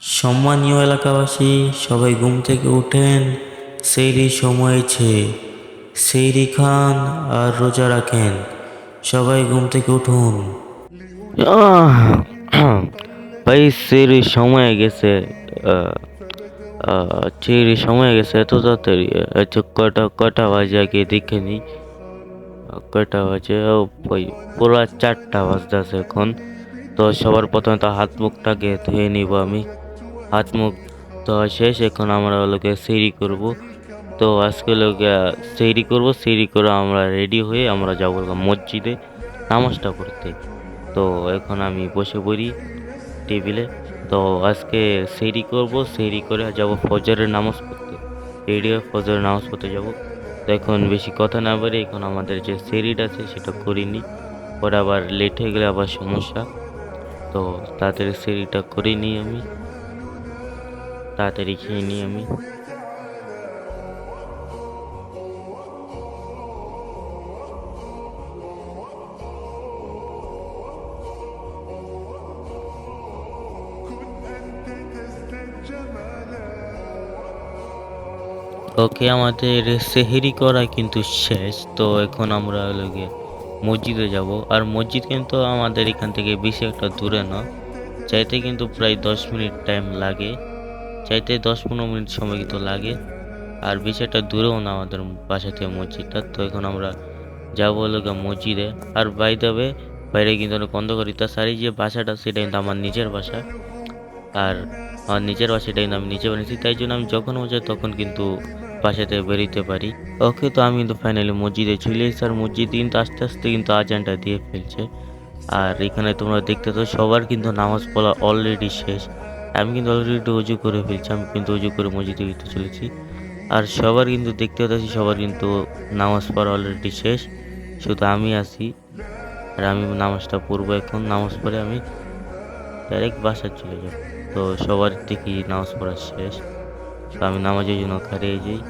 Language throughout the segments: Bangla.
সম্মানীয় এলাকাবাসী সবাই ঘুম থেকে উঠেন। সেইরি সময় হয়েছে সেইরি খান আর রোজা রাখেন। সবাই ঘুম থেকে উঠুন। ভাই সেই সময় গেছে। সেই সময় গেছে। এত তাড়াতাড়ি আচ্ছা কটা কটা বাজে আগে দেখে আহ, কটা বাজে? ওই পুরো চারটা বাজতেছে এখন। তো সবার প্রথমে তো হাত মুখটাকে ধুয়ে নিব আমি। হাত মুখ শেষ এখন আমরা লোকে সেরি করব। তো আজকে লোকে সেরি করব। সেরি করে আমরা রেডি হয়ে আমরা যাব মসজিদে নামাজটা পড়তে। তো এখন আমি বসে পড়ি টেবিলে। তো আজকে সেরি করব। সেরি করে যাব ফজরের নামাজ পড়তে। রেডি হয়ে ফজরের নামাজ পড়তে যাব। তো এখন বেশি কথা না বলে এখন আমাদের যে সেরিটা আছে সেটা করিনি। পরে আবার লেট হয়ে গেলে আবার সমস্যা। তো তাড়াতাড়ি সেরিটা করিনি আমি। তাড়াতাড়ি খেয়ে নিই আমি। ওকে, আমাদের সেহেরি করা কিন্তু শেষ। তো এখন আমরা লোকে মসজিদে যাব। আর মসজিদ কিন্তু আমাদের এখান থেকে বেশি একটা দূরে না। চাইতে কিন্তু প্রায় দশ মিনিট টাইম লাগে। চাইতে দশ পনেরো মিনিট সময় কিন্তু লাগে। আর বেশি একটা দূরেও না আমাদের বাসা থেকে মসজিদটা। তো এখন আমরা যাব লোকে মসজিদে। আর বাই দেবে বাইরে কিন্তু অনেক অন্ধকার। তার যে বাসাটা সেটা কিন্তু আমার নিজের বাসা। আর আমার নিজের বাসাটা কিন্তু আমি নিজে বানিয়েছি। তাই জন্য আমি যখন মজা তখন কিন্তু বাসা থেকে বেরোতে পারি। ওকে, তো আমি কিন্তু ফাইনালি মসজিদে চলে এসেছি। আর মসজিদ কিন্তু আস্তে আস্তে কিন্তু আজানটা দিয়ে ফেলছে। আর এখানে তোমরা দেখতে তো সবার কিন্তু নামাজ পড়া অলরেডি শেষ। আমি কিন্তু অলরেডি একটু উজু করে ফেলছি, আমি কিন্তু উজু করে মসজিদে কিন্তু চলেছি। আর সবার কিন্তু দেখতে পাচ্ছি সবার কিন্তু নামাজ পড়া অলরেডি শেষ। শুধু আমি আছি, আর আমি নামাজটা পড়ব এখন। নামাজ পড়ে আমি ডাইরেক্ট বাসায় চলে যাব। তো সবার দেখি নামাজ পড়া শেষ। তো আমি নামাজের জন্য খারিয়ে যাই।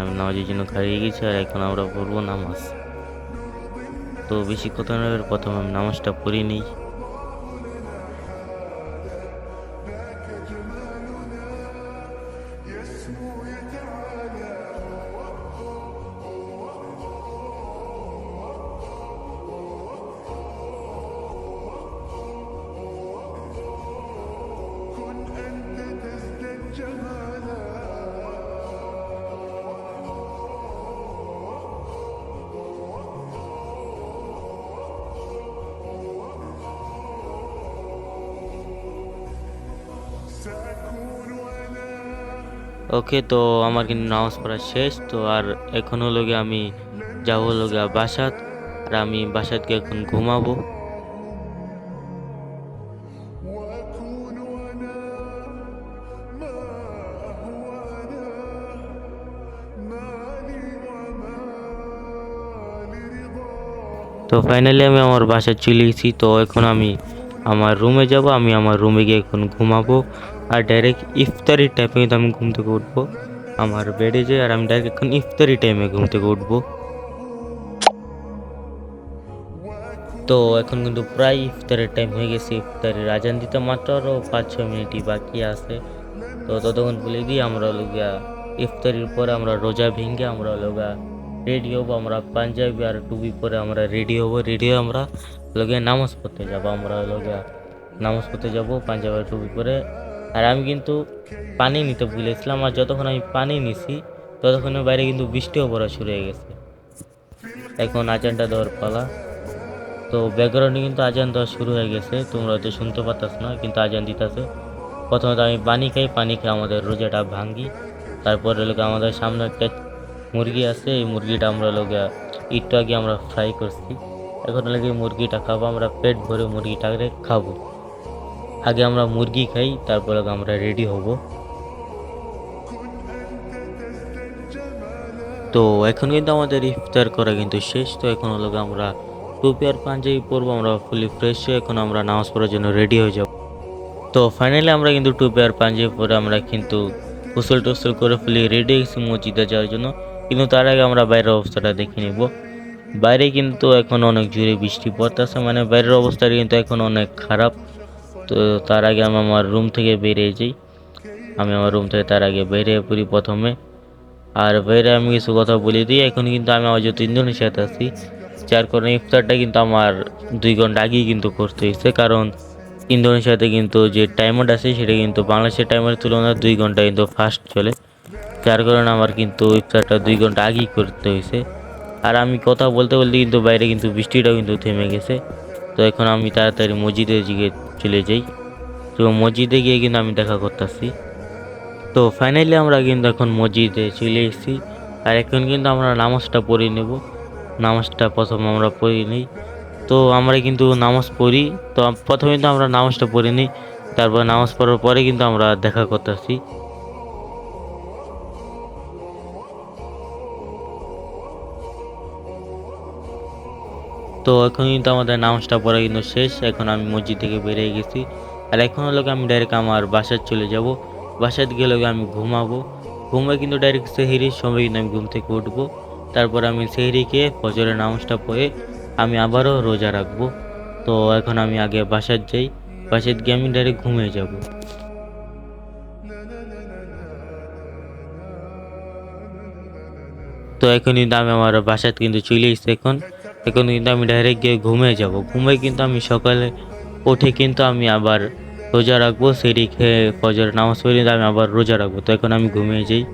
আমি নামাজের জন্য খারিয়ে গেছি, আর এখন আমরা পড়ব নামাজ। তো বেশি কথা না প্রথমে আমি নামাজটা পড়ি নিই। ওকে, তো আমার কিন্তু নামাজ পড়া শেষ, তো আর এখন হলো গিয়ে আমি যাব হলো বাসাত, আর আমি বাসাত গিয়ে এখন ঘুমাবো। তো ফাইনালি আমি আমার বাসায় চলে গেছি, তো এখন আমি আমার রুমে যাব, আমি আমার রুমে গিয়ে এখন ঘুমাবো। আর ডাইরেক্ট ইফতারি টাইমে কিন্তু আমি ঘুম থেকে উঠবো। আমার বেডে যাই আর আমি ডাইরেক্ট এখন ইফতারি টাইমে ঘুম থেকে উঠবো। তো এখন কিন্তু প্রায় ইফতারের টাইম হয়ে গেছে। ইফতারের আজান দিতে মাত্র আরও পাঁচ ছ মিনিটই বাকি আছে। তো ততক্ষণ বলে দিয়ে আমরা লগিয়া ইফতারির পরে আমরা রোজা ভেঙে আমরা লগা রেডি হব। আমরা পাঞ্জাবি আর টুপি পরে আমরা রেডি হব। রেডি হয়ে আমরা লগে নামাজ পড়তে যাব, আমরা লগে নামাজ পড়তে যাব পাঞ্জাবের টুপি পরে। আর আমি কিন্তু পানি নিতে ভুলেছিলাম আর যতক্ষণ আমি পানি নিছি, ততক্ষণে বাইরে কিন্তু বৃষ্টিও পড়া শুরু হয়ে গেছে। এখন আজানটা দেওয়ার পালা। তো ব্যাকগ্রাউন্ডে কিন্তু আজান দেওয়া শুরু হয়ে গেছে, তোমরা হয়তো শুনতে পারতাস না, কিন্তু আজান দিতেছে। প্রথমত আমি পানি খাই, পানি খেয়ে আমাদের রোজাটা ভাঙ্গি। তারপরে লোক আমাদের সামনে একটা মুরগি আছে, এই মুরগিটা আমরা লোক একটু আগে আমরা ফ্রাই করছি। এখন লাগে মুরগিটা খাব, আমরা পেট ভরে মুরগিটাকে খাব। আগে আমরা মুরগি খাই, তারপরে আমরা রেডি হব। তো এখন কিন্তু আমাদের ইফতার করা কিন্তু শেষ, তো এখন হলো আমরা টুপি আর পাঞ্জাবি পরবো, আমরা ফুলি ফ্রেশ হয়ে এখন আমরা নামাজ পড়ার জন্য রেডি হয়ে যাব। তো ফাইনালি আমরা কিন্তু টুপি আর পাঞ্জাবি পরে আমরা কিন্তু গোসল টোসল করে ফুলি রেডি হয়েছি মসজিদে যাওয়ার জন্য। কিন্তু তার আগে আমরা বাইরের অবস্থাটা দেখে নিব। বাইরে কিন্তু এখন অনেক জোরে বৃষ্টি পড়তেছে মানে বাইরের অবস্থাটা কিন্তু এখন অনেক খারাপ। তো তার আগে আমি আমার রুম থেকে বেরিয়ে যাই। আমি আমার রুম থেকে তার আগে বেরিয়ে পড়ি প্রথমে। আর বাইরে আমি কিছু কথা বলে দিই, এখন কিন্তু আমি আমার যেহেতু ইন্দোনেশিয়াতে আছি, যার কারণে ইফতারটা কিন্তু আমার দুই ঘণ্টা আগেই কিন্তু করতে হয়েছে। কারণ ইন্দোনেশিয়াতে কিন্তু যে টাইমার আছে, সেটা কিন্তু বাংলাদেশের টাইমের তুলনায় দুই ঘণ্টা কিন্তু ফাস্ট চলে। যার কারণে আমার কিন্তু ইফতারটা দুই ঘণ্টা আগেই করতে হয়েছে। আর আমি কথা বলতে বলতে কিন্তু বাইরে কিন্তু বৃষ্টিটাও কিন্তু থেমে গেছে। তো এখন আমি তাড়াতাড়ি মসজিদের দিকে চলে যাই। তো মসজিদে গিয়ে কিন্তু আমি দেখা করতেছি। তো ফাইনালি আমরা কিন্তু এখন মসজিদে চলে এসেছি। আর এখন কিন্তু আমরা নামাজটা পড়ে নেব। নামাজটা প্রথম আমরা পড়ে নিই। তো আমরা কিন্তু নামাজ পড়ি। তো প্রথমে তো আমরা নামাজটা পড়ে নিই। তারপর নামাজ পড়ার পরে কিন্তু আমরা দেখা করতেছি। তো এখন কিন্তু আমাদের নামাজটা পড়া কিন্তু শেষ। এখন আমি মসজিদ থেকে বেরিয়ে গেছি। আর এখন হলো আমি ডাইরেক্ট আমার বাসায় চলে যাব। বাসায় গেলে আমি ঘুমাবো। ঘুমে কিন্তু ডাইরেক্ট সেহেরির সময় কিন্তু আমি ঘুম থেকে উঠবো। তারপর আমি সেহেরি খেয়ে ফজরের নামাজটা পড়ে আমি আবারও রোজা রাখব। তো এখন আমি আগে বাসায় যাই। বাসায় গিয়ে আমি ডাইরেক্ট ঘুমিয়ে যাব। তো এখন কিন্তু আমি আমার বাসায় কিন্তু চলে এসেছি এখন। এখন কিন্তু আমি ডাইরেক্ট গিয়ে ঘুমিয়ে যাব। ঘুমে কিন্তু আমি সকালে উঠে কিন্তু আমি আবার রোজা রাখব সেটি খেয়ে ফজর নামাজ পড়ে কিন্তু আমি আবার রোজা রাখব। তো এখন আমি ঘুমিয়ে যাই।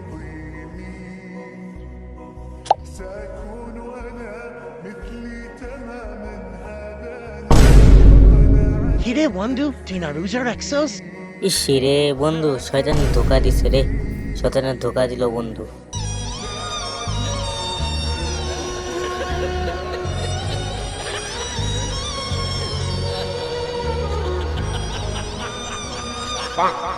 কিরে বন্ধু তুই না রোজা রাখছস ইস রে বন্ধু শয়তান ধোকা দিছে রে। শয়তানের ধোকা দিল বন্ধু। Bonk.